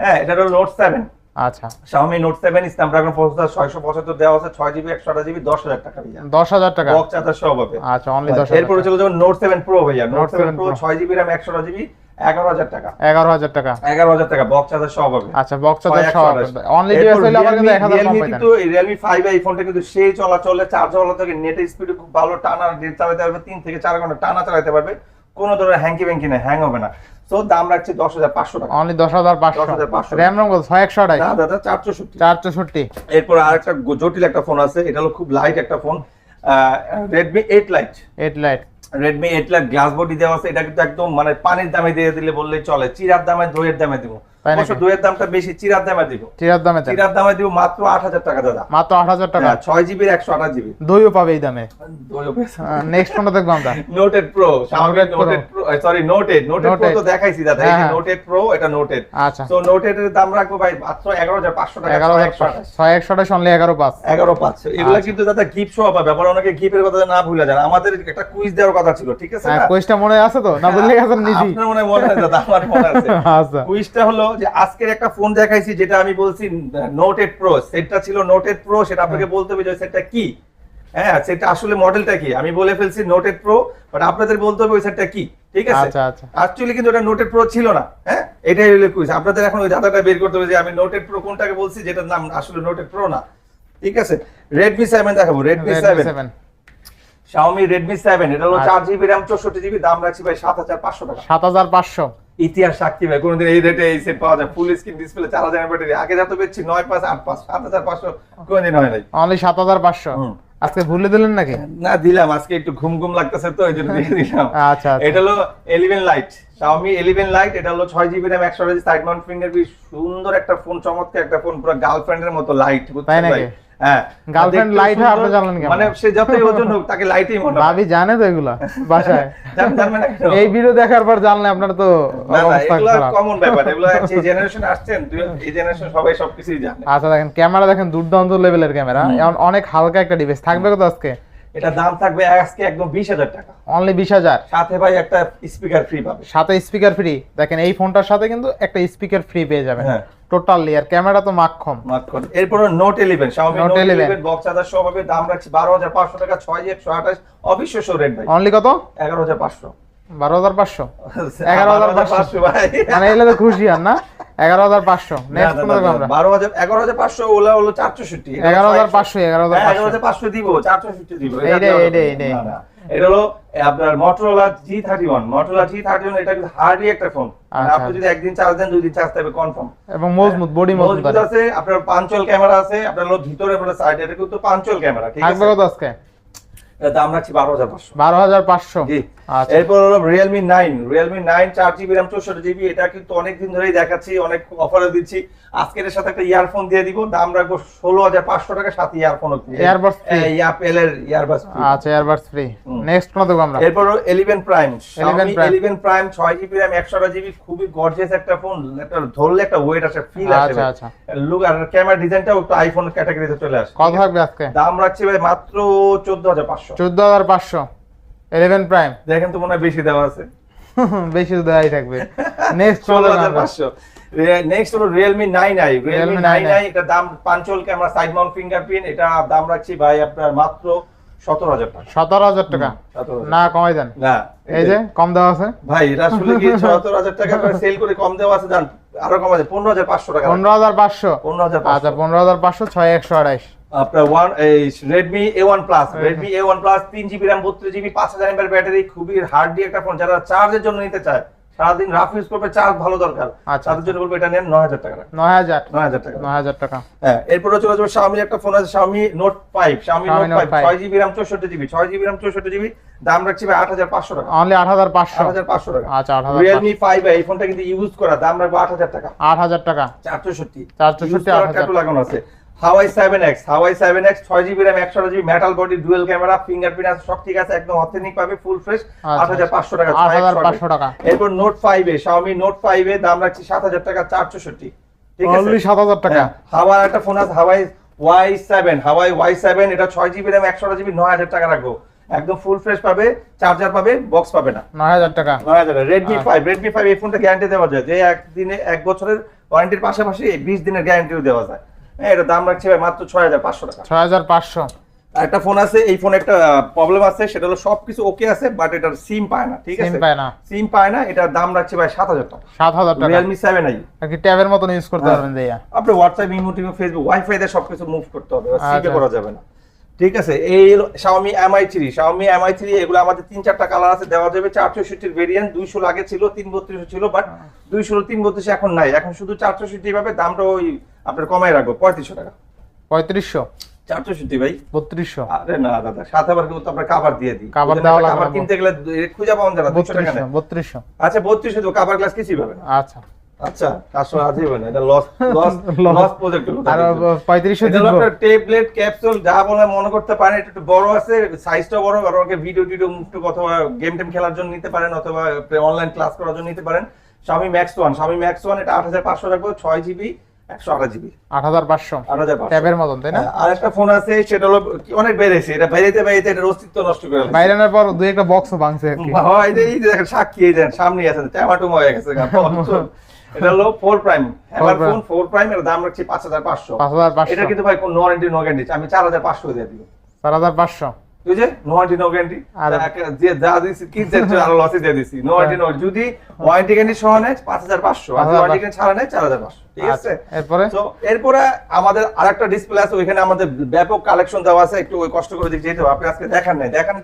হ্যাঁ। এটা হলো নোট সেভেন আচ্ছা। Xiaomi Note 7 স্ন্যাপড্রাগন প্রসেসর 675 দেওয়া আছে 6GB 128GB 10000 টাকা ভাইয়া। দশ হাজার টাকা। বক্স চার্জার সহ হবে। আচ্ছা অনলি দশ এরপরে চলে যাব Note 7 Pro ভাইয়া। Note Note 7 7 Pro Pro 6GB RAM 128GB 11000 টাকা। এগারো হাজার টাকা। 11000 টাকা বক্স চার্জার সহ হবে। আচ্ছা বক্স চার্জার সহ অনলি ডিভাইস কিন্তু কিন্তু এই Realme 5 এই ফোনটা কিন্তু সেই চলাচলে চার্জ হলো থেকে নেটের স্পিড খুব ভালো টানা নেট চালাতে পারবে 3 থেকে 4 ঘণ্টা টানা চালাতে পারবে। কোনো ধরনের হ্যাঙ্কি ব্যাঙ্কি না হ্যাং হবে না। তো দাম রাখছে 10500 টাকা। অনলি দশ হাজার পাঁচশো। 10,500 র্যাম রম কত ছয় একশো না দাদা 460 চারশোষট্টি এরপর আর একটা জটিল একটা ফোন আছে এটা হলো খুব লাইট একটা phone Redmi eight light eight light Redmi eight light glass body দেওয়া আছে এটা কিন্তু একদম মানে পানির দামে দিয়ে দিলে বললেই চলে চিরার দামে দইয়ের দামে দিব। তাই নাকি? দামটা বেশি চিরার দামে দিব। চিরার দামে চিরার দামে দিব মাত্র আট হাজার টাকা দাদা। মাত্র আট হাজার টাকা? হ্যাঁ, ছয় জিবির একশো আঠাশ জিবি। দইও পাবে এই দামে? নেক্সট কোনটা দেখব আমরা। Noted Pro noted Pro sorry noted noted Pro তো দেখাইছি দাদা এই হ্যাঁ, হ্যাঁ। নোটেড প্রো এটা নোটেড আচ্ছা। তো নোটেড এর দাম রাখব ভাই মাত্র এগারো হাজার পাঁচশো টাকা এগারো হাজার একশো ছয় একশো এগারো পাঁচ। এগারো পাঁচ। এগুলো আচ্ছা। কিন্তু দাদা গিফট সহ পাবে আবার অনেকে গিফটের কথা না ভুলে যান। আমাদের একটা কুইজ দেওয়ার কথা ছিল ঠিক আছে হ্যাঁ? মনে আছে তো? না বললে গেছেন নিজেই। আপনার মনে মনে দাদা আমার মনে আছে। আচ্ছা। কুইজটা হলো যে আজকের একটা ফোন দেখাইছি যেটা আমি বলছি নোটেড প্রো সেটটা ছিল নোটেড প্রো সেটা আপনাকে বলতে হবে যে সেটটা কি? হ্যাঁ সেটা আসলে মডেলটা কি? আমি বলে ফেলছি নোটেড প্রো বাট আপনাদের বলতে হবে ওই সেটটা কি ঠিক আছে? আচ্ছা, আচ্ছা। অ্যাকচুয়ালি কিন্তু ওটা নোটেড প্রো ছিল না হ্যাঁ? এটাই হলো কুইজ আপনাদের এখন ওই দাদাটা বের করতে হবে যে আমি নোটেড প্রো কোনটাকে বলছি যেটার নাম আসলে নোটেড প্রো না ঠিক আছে? রেডমি সেভেন দেখাবো Redmi Redmi seven 7 Xiaomi Redmi 7 এটা হলো আচ্ছা। চার জিবি র্যাম চৌষট্টি জিবি দাম রাখছি ভাই সাত হাজার পাঁচশো টাকা। সাত হাজার পাঁচশো। ইতিহাস সাক্ষী ভাই কোনোদিন এই রেটে এই সেট পাওয়া যায়। ফুল স্ক্রিন ডিসপ্লে চার হাজার ব্যাটারি আগে যত পেয়েছি নয় পাঁচ আট পাঁচ সাত হাজার পাঁচশো কোনোদিন হয় নাই। অনলি সাত হাজার পাঁচশো। আজকে ভুলে দিলেন নাকি? না দিলাম আজকে একটু ঘুম ঘুম লাগতেছে তো এই জন্য দিয়ে [laughs] দিলাম। আচ্ছা আচ্ছা। এটা হলো এলিভেন লাইট Xiaomi 11 লাইট এটা হলো ছয় জিবি র্যাম একশো সাইড মাউন্ট ফিঙ্গারপ্রিন্ট সুন্দর একটা ফোন চমৎকার একটা ফোন পুরো গার্লফ্রেন্ডের মতো লাইট তাই নাকি? হ্যাঁ। হয়, আপনি জানলেন? মানে সে যতই ওজন হোক তাকে লাইটই মনে হয়। ভাবি জানে তো এগুলা বাসায়। [laughs] জান- জানবে না কেন? এই ভিডিও দেখার পর জানলে আপনার তো অবস্থা খারাপ। কমন ব্যাপার এগুলো [laughs] যে জেনারেশন আসছেন এই জেনারেশন সবাই সবকিছুই জানে। আচ্ছা দেখেন ক্যামেরা দেখেন দুর্দান্ত লেভেলের ক্যামেরা অনেক হালকা একটা ডিভাইস থাকবে কত আজকে? এটা দাম থাকবে আজকে একদম বিশ হাজার টাকা। অনলি বিশ হাজার। সাথে ভাই একটা স্পিকার ফ্রি পাবে। সাথে স্পিকার ফ্রি দেখেন এই ফোনটার সাথে কিন্তু একটা স্পিকার ফ্রি পেয়ে যাবেন। হ্যাঁ। টোটালি আর ক্যামেরা তো মাক্ষম মার্ক করে এরপরে Note eleven Xiaomi Note 11 eleven box other সব হবে দাম রাখছি বারো হাজার পাঁচশো টাকা ছয় একশো আঠাশ অবিশ্বাস্য রেট ভাই। অনলি কত? এগারো হাজার পাঁচশো। বারো হাজার পাঁচশো। [laughs] এগারো 11,500 পাঁচশো। ভাই। মানে এগুলো তো খুশি আর না? এগারো হাজার পাঁচশো। নেক্সট কোন দেবো আমরা? বারো হাজার এগারো হাজার পাঁচশো ওলা হলো চারশোষট্টি এগারো হাজার পাঁচশো এগারো হাজার হ্যাঁ, এগারো হাজার পাঁচশো দিব চারশোষট্টি দিব। এটা এইটাই, দেওয়া যাবে এইটাই, না। এইটাই। না, না। এটা হলো আপনার Motorola G thirty one Motorola G thirty one এটা হার্ডই একটা ফোন আচ্ছা। আপনি যদি একদিন চার্জ দেন চার্জ কনফার্ম এবং মজবুত বডি মজবুত মজবুত আছে আপনার পাঞ্চল ক্যামেরা আছে আপনার ভিতরে আপনার সাইড এটা কিন্তু পাঞ্চল ক্যামেরা ঠিক আছে? আজকে? এটার দাম রাখছি বারো হাজার পাঁচশো। বারো হাজার পাঁচশো? জি। আচ্ছা। এরপর হলো রিয়েলমি নাইন রিয়েলমি নাইন চার জিবি র্যাম চৌষট্টি জিবি এটা কিন্তু অনেকদিন ধরেই দেখাচ্ছি অনেক অফারে দিচ্ছি। আজকের এর সাথে একটা ইয়ারফোন দিয়ে দিব। দাম রাখব ষোলো হাজার পাঁচশো টাকা সাথে ইয়ারফোন Earbuds free। এর ইয়ারবাস আচ্ছা এয়ারবাডস ফ্রি নেক্সট কোন দেবো আমরা? এরপর eleven Prime 11 Prime। Eleven Prime ছয় জিবি র্যাম একশো জিবি খুবই গর্জিয়াস একটা ফোন একটা ধরলে একটা ওয়েট আসে ফিল আসে আচ্ছা আচ্ছা। লুক আর ক্যামেরা ডিজাইনটাও একটু আইফোন ক্যাটাগরিতে চলে আসে কত থাকবে আজকে? দাম রাখছি ভাই মাত্র চোদ্দ হাজার পাঁচশো। চোদ্দ হাজার পাঁচশো। ইলেভেন প্রাইম দেখেন তো মনে হয় বেশি দেওয়া আছে। বেশি দেওয়াই থাকবে। নেক্সট ষোলো হাজার পাঁচশো। নেক্সট হলো Realme 9i আই এটা দাম punch hole camera side mount fingerprint এটা দাম রাখছি ভাই আপনার মাত্র সতেরো হাজার টাকা। সতেরো হাজার টাকা? না কমাই দেন। না এই যে কম দেওয়া আছে? ভাই এটা আসলে কি [laughs] সতেরো হাজার টাকা করে সেল করে কম দেওয়া আছে জান আরও কম হাজার পাঁচশো টাকা। পনেরো হাজার পাঁচশো? পনেরো হাজার আচ্ছা পনেরো হাজার পাঁচশো ছয় একশো আড়াইশ। আপনার ওয়ান এই Redmi A one plus Redmi A one plus তিন জিবি র্যাম বত্রিশ জিবি পাঁচ হাজার এমএর ব্যাটারি খুবই হার্ডলি একটা ফোন যারা চার্জের জন্য নিতে চায় সারাদিন রাফ ইউজ করবে চার্জ ভালো দরকার। আচ্ছা। তাদের জন্য বলব এটা নেন নয় হাজার টাকা নয় হাজার। নয় হাজার টাকা নয় হাজার টাকা। হ্যাঁ এরপরে চলে যাবে Xiaomi একটা ফোন আছে Xiaomi Note 5 Xiaomi Xiaomi Note Note 5 5 ছয় জিবি র্যাম চৌষট্টি জিবি ছয় জিবি র্যাম চৌষট্টি জিবি দাম রাখছি ভাই আট হাজার পাঁচশো টাকা। অনলি আট হাজার পাঁচশো। আট হাজার পাঁচশো টাকা। আচ্ছা আট হাজার রিয়েলমি ফাইভ এই ফোনটা কিন্তু ইউজ করা দাম রাখব আট হাজার টাকা। আট হাজার টাকা। চার চৌষট্টি 464, 8000 ট্যাটু লাগানো আছে। Huawei seven X Huawei seven X ছয় জিবি র্যাম একশো GB metal body dual camera fingerprint আছে সব ঠিক আছে একদম অথেন্টিক পাবে ফুল ফ্রেশ আট হাজার পাঁচশো টাকা পাঁচশো টাকা। এরপর Note five A Xiaomi Note five A দাম রাখছি সাত হাজার টাকা চার চৌষট্টি। ঠিক আছে? অনলি সাত হাজার টাকা। হ্যাঁ, হাওয়ার একটা ফোন আছে Huawei Y seven Huawei Y seven এটা ছয় জিবি র্যাম একশো জিবি নয় হাজার টাকা রাখব। একদম ফুল ফ্রেশ পাবে চার্জার পাবে বক্স পাবে না। নয় হাজার টাকা। নয় হাজার রেডমি আচ্ছা। ফাইভ রেডমি ফাইভ এই ফোনটা গ্যারান্টি দেওয়া যায় যে একদিনে এক বছরের ওয়ারেন্টির পাশাপাশি বিশ দিনের গ্যারান্টিও দেওয়া যায়। এটা দাম রাখছে ভাই মাত্র ছয় হাজার পাঁচশো টাকা। ছয় হাজার পাঁচশো। একটা ফোন আছে এই ফোনে একটা প্রবলেম আছে সেটা হলো সবকিছু ওকে আছে বাট এটার সিম পায় না ঠিক সিম আছে? পায় না। সিম পায় না এটার দাম রাখছে ভাই সাত হাজার টাকা। সাত হাজার টাকা। রিয়েলমি সেভেন আই ট্যাবের ইউজ করতে হ্যাঁ। পারবেন আপনি ইমো টিমো ফেসবুক ওয়াইফাই দিয়ে সবকিছু মুভ করতে হবে আচ্ছা। করা যাবে না। ঠিক আছে এই Xiaomi Mi 3 Xiaomi Mi 3 এগুলো আমাদের তিন চারটা কালার আছে দেওয়া যাবে চারশোষট্টির ভেরিয়েন্ট দুইশো আগে ছিল তিন বত্রিশ ছিল বাট দুইশো তিন বত্রিশ এখন নাই। এখন শুধু চারশোষট্টি পাবে দামটা ওই আপনার কমাই রাখব পঁয়ত্রিশশো টাকা। পঁয়ত্রিশশো? চারশোষট্টি ভাই। বত্রিশশো? আরে না দাদা সাথে আবার কিন্তু আপনার কাবার দিয়ে দিই। Cover দেওয়া লাগবে cover কিনতে গেলে খুঁজে বত্রিশশো বত্রিশশো। আচ্ছা বত্রিশশো তো কাবার গ্লাস কিছুই পাবে আচ্ছা। আচ্ছা কাজটা আজই হবে এটা লস লস লস প্রজেক্ট আর পঁয়ত্রিশশো এটা আপনার টেবলেট ক্যাপসুল যা বলে মনে করতে পারেন এটা একটু বড় আছে সাইজটা বড় আর ওকে ভিডিও টিডিও টু অথবা গেম টেম খেলার জন্য নিতে পারেন অথবা অনলাইন ক্লাস করার জন্য নিতে পারেন। Xiaomi Max 1 Xiaomi Max 1 এটা 8500 রাখব 6 জিবি 128 জিবি আট হাজার পাঁচশো 8500 ট্যাবের মতন তাই না? আর একটা ফোন আছে সেটা হলো কি অনেক বেড়েছে এটা বেড়েতে বেড়েতে এটা অস্তিত্ব নষ্ট করে ফেলেছে। বাইরে আনার পর দুই একটা বক্সও ভাঙছে আর কি। হয় সামনে আছে টমেটো হয়ে গেছে এটা হলো 4 প্রাইম হ্যামার। ফোন 4 প্রাইম এর দাম রাখছি পাঁচ হাজার পাঁচশো। এটা কিন্তু ভাই কোন নো ওয়ারেন্টি নো গ্যারান্টি আমি 4500 দিয়ে দিব। চার হাজার পাঁচশো। যে নো ওয়ারেন্টি নো গ্যারান্টি আর- যে যা দিছি কি যে আরও লসে দিয়ে দিছি নো ওয়ারেন্টি নো যদি ওয়ারেন্টি গ্যারান্টি সহ নেয় 5500 আর 5500 ওয়ারেন্টি গ্যারান্টি ছাড়া নেয় 4500 ঠিক আছে? আচ্ছা, এরপরে? তো এরপরে আমাদের আরেকটা ডিসপ্লে আছে ওইখানে আমাদের ব্যাপক কালেকশন দেওয়া আছে। একটু ওই কষ্ট করে দেখি যেতে আপনি আজকে দেখান নাই। দেখান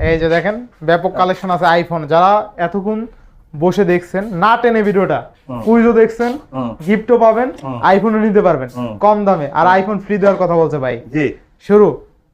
এই যে দেখেন ব্যাপক কালেকশন আছে আইফোন যারা এতক্ষণ বসে দেখছেন না টেনে ভিডিওটা। কুইজও দেখছেন। গিফটও পাবেন। আইফোনও নিতে পারবেন। কম দামে। আর আইফোন ফ্রি দেওয়ার কথা বলছে ভাই। জি। শুরু।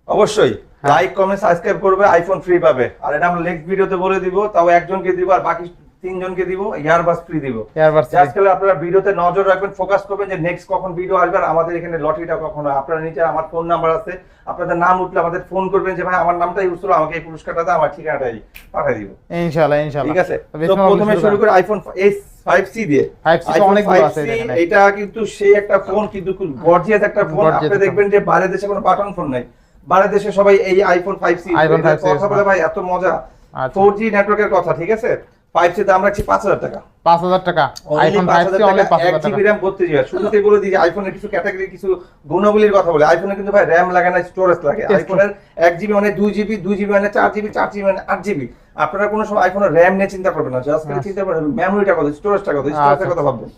অবশ্যই। লাইক কমেন্ট সাবস্ক্রাইব করবে আইফোন ফ্রি পাবে। আর এটা আমরা নেক্সট ভিডিওতে বলে দিব তাও একজনকে দিব আর বাকি তিনজনকে দিব ইয়ারবাস ফ্রি দিব। এয়ারবাস আজকাল আপনারা ভিডিওতে নজর রাখবেন ফোকাস করবেন যে নেক্সট কখন ভিডিও আসবে আর আমাদের এখানে লটারিটা কখন আপনারা নিচে আমার ফোন নাম্বার আছে আপনাদের নাম উঠলে আমাদের ফোন করবেন যে ভাই আমার নামটা ইউজ করো আমাকে এই পুরস্কারটা দাও আমার ঠিকানাটাই পাঠিয়ে দিব। ইনশাআল্লাহ ইনশাআল্লাহ। ঠিক আছে? তো প্রথমে শুরু করে আইফোন এস ফাইভ সি দিয়ে। 5C তো অনেকগুলো 5C আছে। এটা কিন্তু সেই একটা ফোন কিন্তু গর্জিয়াস একটা ফোন আপনি দেখবেন যে বাইরের দেশে কোনো বাটন ফোন নাই। বাইরের দেশে সবাই এই iPhone five C iPhone 5C কথা বলে ভাই এত মজা। আচ্ছা। ফোর জি নেটওয়ার্কের কথা ঠিক আছে? ফাইভ সি দাম রাখছি পাঁচ হাজার টাকা। পাঁচ হাজার টাকা। আইফোন ফাইভ সি অনলি পাঁচ হাজার টাকা। র্যাম বত্রিশ জিবি শুরুতেই বলে দিই আইফোনের কিছু ক্যাটাগরি কিছু গুণাবলীর কথা বলে। আইফোনে কিন্তু ভাই র্যাম লাগে না স্টোরেজ লাগে। আইফোনের এক জিবি মানে দুই জিবি দুই জিবি মানে চার জিবি চার জিবি মানে আট জিবি আপনারা কোনো সময় আইফোনের র্যাম নিয়ে চিন্তা করবেন না। জাস্ট আচ্ছা। চিন্তা করবেন মেমোরিটা কত স্টোরেজটা কত আচ্ছা, স্টোরেজের কথা ভাববেন।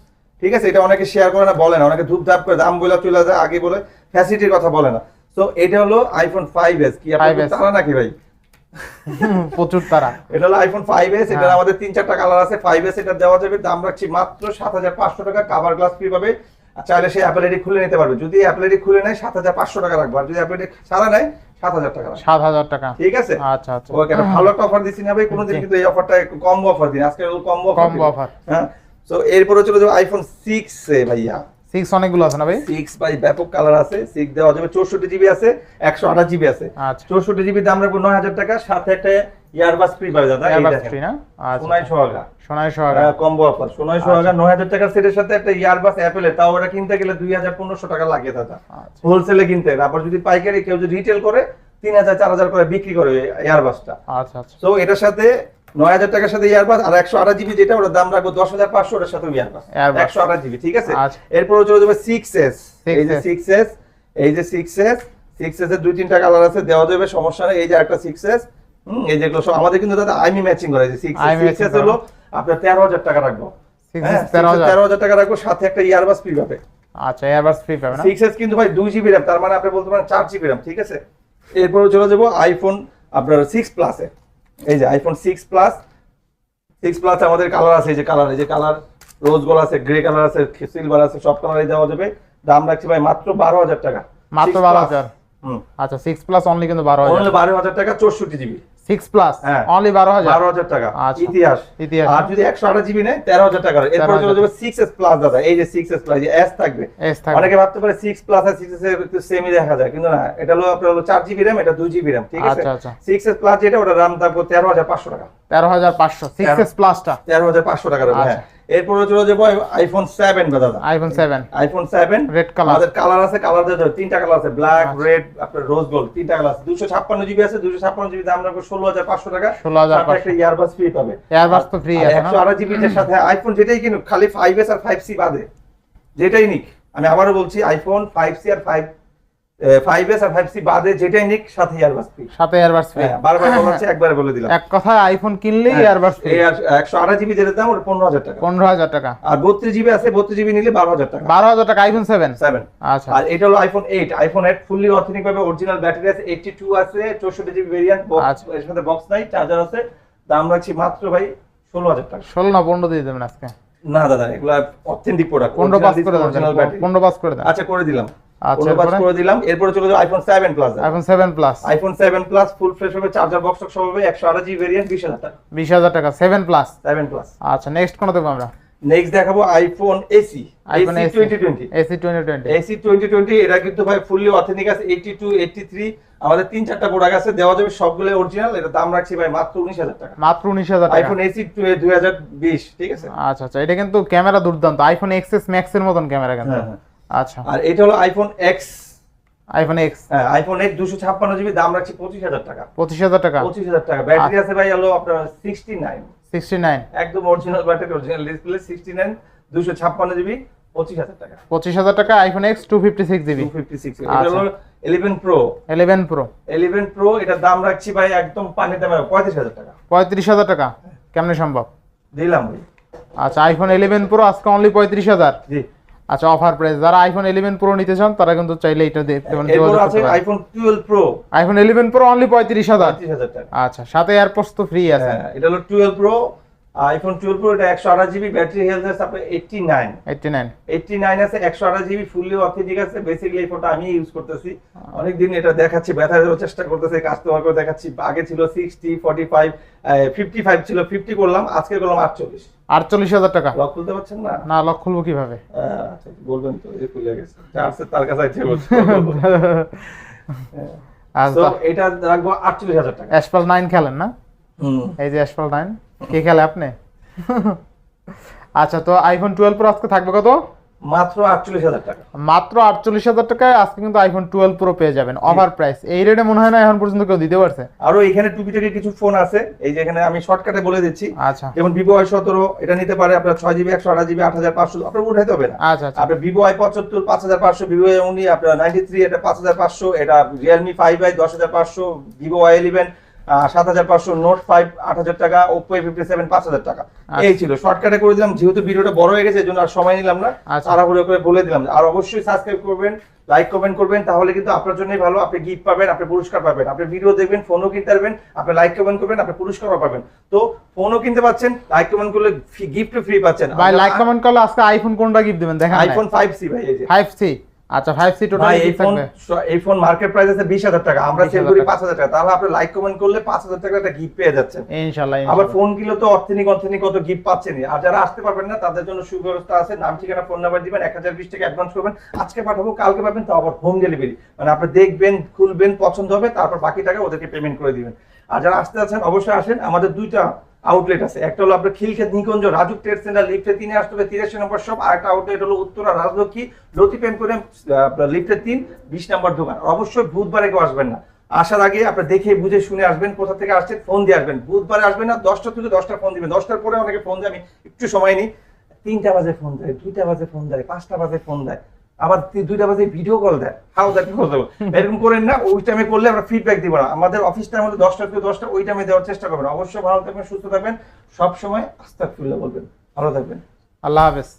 ঠিক আছে? এটা অনেকে শেয়ার করে না বলে না। অনেকে ধূপ ধাপ করে দাম বলে চলে যায় আগে বলে ফ্যাসিলিটির কথা বলে না। তো এটা হলো আইফোন ফাইভ এস কি আপনার 5S তারা নাকি ভাই? প্রচুর তারা। এটা হলো আইফোন ফাইভ এস এটার হ্যাঁ। আমাদের তিন চারটা কালার আছে। ফাইভ এস এটা দেওয়া যাবে দাম রাখছি মাত্র সাত হাজার পাঁচশো টাকা। কাভার গ্লাস ফ্রি পাবে। আর চাইলে সে অ্যাপেল আইডি খুলে নিতে পারবে। যদি অ্যাপেল আইডি খুলে নেয় সাত হাজার পাঁচশো টাকা রাখব। আর যদি অ্যাপেল আইডি সারা নেয় সাত হাজার টাকা রাখব। সাত হাজার টাকা। ঠিক আছে? আচ্ছা আচ্ছা। ওকে ভালো একটা অফার দিচ্ছি না ভাই। কোনোদিন কিন্তু এই অফারটা একটু কম অফার দিন। আজকে কম অফার কম্বো অফার হ্যাঁ? তো এরপরে চলে যাবে আইফোন সিক্স এ ভাইয়া। সিক্স অনেকগুলো আছে না ভাই? সিক্স ভাই ব্যাপক কালার আছে। সিক্স দেওয়া যাবে চৌষট্টি জিবি আছে একশো আঠাশ জিবি আছে। আচ্ছা। চৌষট্টি জিবি দাম রাখব নয় হাজার টাকা সাথে একটা ইয়ারবাস ফ্রি পাবে দাদা দেখেন। ফ্রি না? আচ্ছা। সোনাই সোহাগা। সোনাই সোহাগা। কম্বো অফার সোনাই সোহাগা নয় হাজার টাকার সেটের সাথে একটা ইয়ারবাস অ্যাপেলের তাও ওটা কিনতে গেলে দুই হাজার পনেরোশো টাকা লাগে দাদা। আচ্ছা। হোলসেলে কিনতে। আবার যদি পাইকারি কেউ যদি রিটেল করে তিন হাজার চার হাজার করে বিক্রি করে ইয়ারবাসটা আচ্ছা আচ্ছা। তো এটার সাথে নয় হাজার টাকার সাথে ইয়ারবাস আর একশো আঠাশ জিবি যেটা ওটার দাম রাখব দশ হাজার পাঁচশো ওটার সাথে ইয়ারবাস একশো আঠাশ জিবি ঠিক আছে? আচ্ছা। এরপরে চলে যাবে সিক্স এস এই যে সিক্স এস এই যে সিক্স এস সিক্স এস এর দুই তিনটা কালার আছে দেওয়া যাবে সমস্যা নেই। এই যে একটা সিক্স এস এই যেগুলো সব আমাদের কিন্তু দাদা আইমি ম্যাচিং করে যে সিক্স সিক্স এস হলো আপনার তেরো হাজার টাকা রাখব। হ্যাঁ তেরো হাজার। টাকা রাখব সাথে একটা ইয়ারবাস ফ্রি পাবে। আচ্ছা এয়ারবাস ফ্রি পাবে না? সিক্স এস কিন্তু ভাই দুই জিবি র্যাম তার মানে আপনি বলতে পারেন চার জিবি র্যাম ঠিক আছে? এরপরে চলে যাব আইফোন আপনার সিক্স প্লাসে এই যে iPhone six plus six plus আমাদের কালার আছে এই যে কালার এই যে কালার রোজ গোল আছে গ্রে কালার আছে সিলভার আছে সব কালারই দেওয়া যাবে। দাম রাখছি ভাই মাত্র বারো হাজার টাকা। মাত্র বারো হাজার? আচ্ছা সিক্স প্লাস অনলি কিন্তু বারো হাজার। বারো হাজার টাকা চৌষট্টি জিবি সিক্স প্লাস। অনলি 12000 12000 টাকা। আচ্ছা। ইতিহাস। ইতিহাস। আর যদি একশো আঠাশ জিবি নেয় তেরো হাজার টাকা এরপর চলে যাবে সিক্স এস প্লাস দাদা। এই যে সিক্স এস প্লাস এস থাকবে। এস থাকবে। অনেকে ভাবতে পারে সিক্স প্লাস আর সিক্স এর একটু সেমই দেখা যায়। কিন্তু না এটা হলো আপনার হলো চার জিবি র্যাম এটা দুই জিবি র্যাম ঠিক আছে? আচ্ছা, আচ্ছা। সিক্স এস প্লাস যেটা ওটা RAM থাকবে তেরো হাজার পাঁচশো টাকা। তেরো হাজার পাঁচশো সিক্স এস প্লাসটা তেরো হাজার পাঁচশো টাকা আচ্ছা। হ্যাঁ। এরপরে চলে যাব আইফোন সেভেন দাদা। IPhone seven iPhone seven color। আমাদের কালার আছে কালার দিয়ে তিনটা কালার আছে ব্ল্যাক আচ্ছা। রেড আপনার রোজ গোল্ড তিনটা কালার আছে। দুশো ছাপ্পান্ন জিবি আছে দুশো ছাপ্পান্ন জিবি দাম রাখব ষোলো হাজার পাঁচশো টাকা। 16,500 সাথে একটা ইয়ারবাস ফ্রি পাবে। এয়ারবাস তো ফ্রি আছে না? একশো জিবির সাথে আইফোন যেটাই কিনুক খালি ফাইভ এস আর ফাইভ সি বাদে। যেটাই নিক। আমি আবারও বলছি আইফোন ফাইভ সি আর ফাইভ ফাইভ এস আর ফাইভ সি বাদে যেটাই নিক সাথে ইয়ারবাস ফ্রি সাথে এয়ারবাস ফ্রি হ্যাঁ বারবার বলা একবারে বলে দিলাম। এক কথায় আইফোন কিনলেই হ্যাঁ, ফ্রি জিবি যেটা দাম টাকা। আর বত্রিশ জিবি আছে বত্রিশ জিবি নিলে বারো হাজার টাকা। বারো হাজার টাকা আইফোন আচ্ছা। আর এটা হলো iPhone iPhone eight fully authentic ভাবে অরিজিনাল ব্যাটারি আছে এইটটি টু আছে চৌষট্টি জিবি ভেরিয়েন্ট আচ্ছা। এর সাথে বক্স নাই চার্জার আছে। দাম রাখছি মাত্র ভাই ষোলো হাজার টাকা। ষোলো না পনেরো দিয়ে দেবেন আজকে। না দাদা এগুলো অথেন্টিক প্রোডাক্ট পনেরো পাস করে পাস করে আচ্ছা করে দিলাম। আচ্ছা, পনেরো পাস এরপরে? করে দিলাম। এরপরে চলে যাবে iPhone seven plus iPhone seven plus iPhone seven plus full fresh হবে চার্জার বক্স হবে ভেরিয়েন্ট টাকা। প্লাস আচ্ছা নেক্সট কোন দেবো আমরা? নেক্সট দেখাবো আইফোন এসি আইফোন এসি এটা কিন্তু ভাই ফুললি অথেন্টিক আছে এইটি টু এইটি থ্রি আমাদের তিন চারটা প্রোডাক্ট আছে দেওয়া যাবে সবগুলো অরিজিনাল এটা দাম রাখছি ভাই মাত্র উনিশ হাজার টাকা। মাত্র টাকা। আইফোন এসি দুই হাজার বিশ ঠিক আছে? আচ্ছা আচ্ছা এটা কিন্তু ক্যামেরা দুর্দান্ত আইফোন এক্সএস ম্যাক্স এর মতন ক্যামেরা কিন্তু। হ্যাঁ, হ্যাঁ। আচ্ছা। আর এটা হলো iPhone X iPhone X iPhone X দুশো ছাপ্পান্ন জিবি দাম রাখছি পঁচিশ হাজার টাকা। পঁচিশ হাজার টাকা। পঁচিশ হাজার টাকা। ব্যাটারি আছে ভাই হলো আপনার সিক্সটি নাইন সিক্সটি নাইন একদম original battery original display sixty nine দুশো ছাপ্পান্ন জিবি পঁচিশ হাজার টাকা। পঁচিশ হাজার টাকা iPhone X two fifty six GB two fifty six আচ্ছা। এটা হলো eleven Pro eleven Pro eleven Pro এটার দাম রাখছি ভাই একদম পানির দামে পঁয়ত্রিশ হাজার টাকা। পঁয়ত্রিশ হাজার টাকা। কেমনে সম্ভব? দিলাম ভাই। আচ্ছা আইফোন ইলেভেন প্রো আজকে অনলি পঁয়ত্রিশ হাজার। জি। আচ্ছা অফার প্রাইস যারা আইফোন ইলেভেন প্রো নিতে চান তারা কিন্তু চাইলে এটা দেখতে পারেন এরপর আছে iPhone twelve Pro iPhone eleven Pro only পঁয়ত্রিশ হাজার। পঁয়ত্রিশ হাজার টাকা। আচ্ছা সাথে এয়ারপডস তো ফ্রি আছে। হ্যাঁ এটা হলো twelve Pro iPhone twelve Pro এটা একশো আঠাশ জিবি ব্যাটারি হেলথ আছে আপনার eighty nine eighty nine eighty nine আছে একশো আঠাশ জিবি ফুললি অথেন্টিক আছে। বেসিক্যালি এই ফোনটা আমি ইউজ করতেছি। অনেকদিন এটা দেখাচ্ছি ব্যথা দেওয়ার চেষ্টা করতেছি কাস্টমার করে দেখাচ্ছি। আগে ছিল sixty forty five fifty five ছিল ফিফটি করলাম আজকে করলাম আটচল্লিশ। আটচল্লিশ হাজার টাকা? লক খুলতে পারছেন না? না লক খুলবো কীভাবে? আচ্ছা, বলবেন তো এই খুলে গেছে। আছে তার কাছে আছে [laughs] আচ্ছা। এটা রাখব আটচল্লিশ হাজার টাকা। অ্যাসপাল নাইন খেলেন না? হুম। এই যে অ্যাসপাল নাইন কে খেলে আপনি? আচ্ছা তো আইফোন টুয়েলভ প্রো আজকে থাকবে কত? মাত্র আটচল্লিশ হাজার টাকা। মাত্র আটচল্লিশ হাজার টাকায় আজকে কিন্তু আইফোন টুয়েলভ প্রো পেয়ে যাবেন। অফার প্রাইস এই রেটে মনে হয় না এখন পর্যন্ত কেউ দিতে পারছে। আরও এখানে টুকিটাকি কিছু ফোন আছে। এই যে এখানে আমি শর্টকাটে বলে দিচ্ছি। আচ্ছা। যেমন ভিভো আই সতেরো এটা নিতে পারে আপনার ছয় জিবি একশো আঠাশ জিবি আট হাজার পাঁচশো আপনার উঠাইতে হবে না। আচ্ছা আচ্ছা। আপনার ভিভো আই পঁচাত্তর পাঁচ হাজার পাঁচশো ভিভো আই উনি আপনার নাইনটি থ্রি এটা পাঁচ হাজার পাঁচশো এটা রিয়েলমি ফাইভ আই দশ হাজার পাঁচশো ভিভো আই ইলেভেন সাত হাজার পাঁচশো নোট ফাইভ আট হাজার টাকা ওপো ফিফটি সেভেন পাঁচ হাজার টাকা। এই ছিল। শর্টকাটে করে দিলাম যেহেতু ভিডিওটা বড় হয়ে গেছে জন্য আর সময় নিলাম না। তাড়াহুড়ো করে বলে দিলাম। আর অবশ্যই সাবস্ক্রাইব করবেন লাইক কমেন্ট করবেন তাহলে কিন্তু আপনার জন্যই ভালো। আপনি গিফট পাবেন আপনি পুরস্কার পাবেন। আপনি ভিডিও দেখবেন ফোনও কিনতে পারবেন আপনি লাইক কমেন্ট করবেন আপনি পুরস্কারও পাবেন। তো ফোনও কিনতে পাচ্ছেন লাইক কমেন্ট করলে গিফটও ফ্রি পাচ্ছেন। ভাই লাইক কমেন্ট করলে আজকে আইফোন কোনটা গিফট দেবেন? দেখেন আইফোন ফাইভ সি ভাই এই যে। ফাইভ সি আচ্ছা ফাইভ সি টোটাল এই ফোন এই ফোন মার্কেট প্রাইস আছে বিশ হাজার টাকা। আমরা সেল করি টাকা। পাঁচ হাজার টাকা। তাহলে আপনি লাইক কমেন্ট করলে পাঁচ হাজার টাকা একটা গিফট পেয়ে যাচ্ছেন। ইনশাল্লাহ আবার ফোন কিলো তো অর্থেনিক অর্থেনিক কত গিফট পাচ্ছেনই। আর যারা আসতে পারবেন না তাদের জন্য সুব্যবস্থা আছে। নাম ঠিকানা ফোন নাম্বার দিবেন এক হাজার বিশ টাকা অ্যাডভান্স করবেন। আজকে পাঠাবো কালকে পাবেন তো আবার হোম ডেলিভারি মানে আপনি দেখবেন খুলবেন পছন্দ হবে তারপর বাকি টাকা ওদেরকে পেমেন্ট করে দিবেন। আর যারা আসতে আছেন অবশ্যই আসেন। আমাদের দুইটা আউটলেট আছে। একটা হলো আপনার খিলক্ষেত, নিকুঞ্জ রাজু ট্রেড সেন্টার লিফটে তিনে আসতে হবে। তিরাশি নম্বর সব আর একটা আউটলেট হলো উত্তরা, রাজলক্ষ্মী লতি প্রেম করে আপনার লিফটে তিন, বিশ নম্বর দোকান। অবশ্যই বুধবারে কেউ আসবেন না। আসার আগে আপনি দেখে বুঝে শুনে আসবেন কোথা থেকে আসছেন, ফোন দিয়ে আসবেন। বুধবারে আসবেন না, দশটা থেকে দশটা ফোন দিবেন। দশটার পরে অনেকে ফোন দেয়, আমি একটু সময় নিই। তিনটা বাজে ফোন দেয়, দুইটা বাজে ফোন দেয়, পাঁচটা বাজে ফোন দেয়। আবার দুইটা বাজে ভিডিও কল দেয়। হাউ দ্যাট পসিবল এরকম করেন না, ওই টাইমে করলে আমরা ফিডব্যাক দিব না। আমাদের অফিস টাইম হলো দশটা থেকে দশটা, ওই টাইমে দেওয়ার চেষ্টা করবেন। অবশ্যই ভালো থাকবেন, সুস্থ থাকবেন। সবসময় সময় আস্তাক বলবেন। ভালো থাকবেন। আল্লাহ হাফেজ।